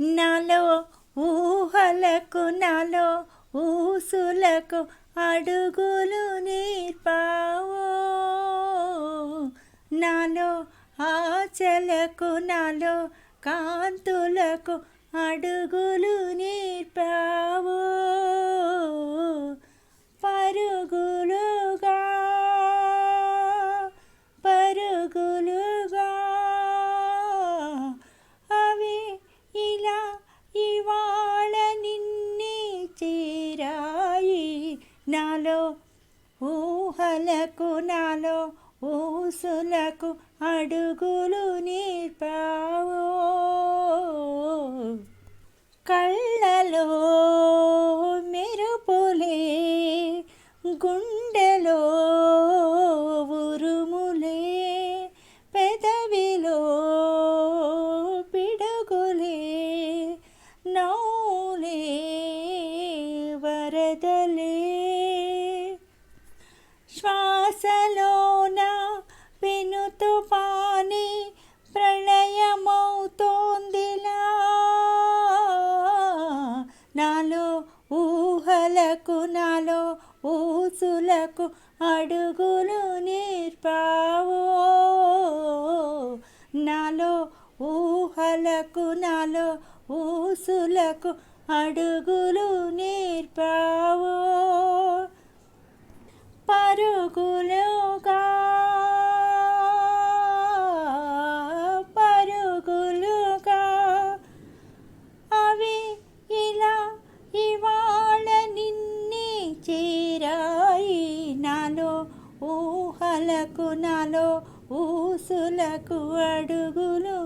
నాలో ఊహలకు నాలో ఊసులకు అడుగులు నేర్పావో. నాలో ఆచలకు నాలో కాంతులకు అడుగులు నేర్పా నాలో ఊహలకు నాలో ఊసులకు అడుగులు నేర్పావో కళ్ళలో మెరుపులే గుండెలో ఉరుములే పెదవిలో పిడుగులే నౌలే వరదలే. శ్వాసలోన వెనుతుపాని ప్రళయమవుతోందిలా నాలో ఊహలకు నాలో ఊసులకు అడుగులు నేర్పావో. నాలో ఊహలకు నాలో ఊసులకు అడుగులు నేర్పావో. అలకు నాలో ఊసులకు అడుగులు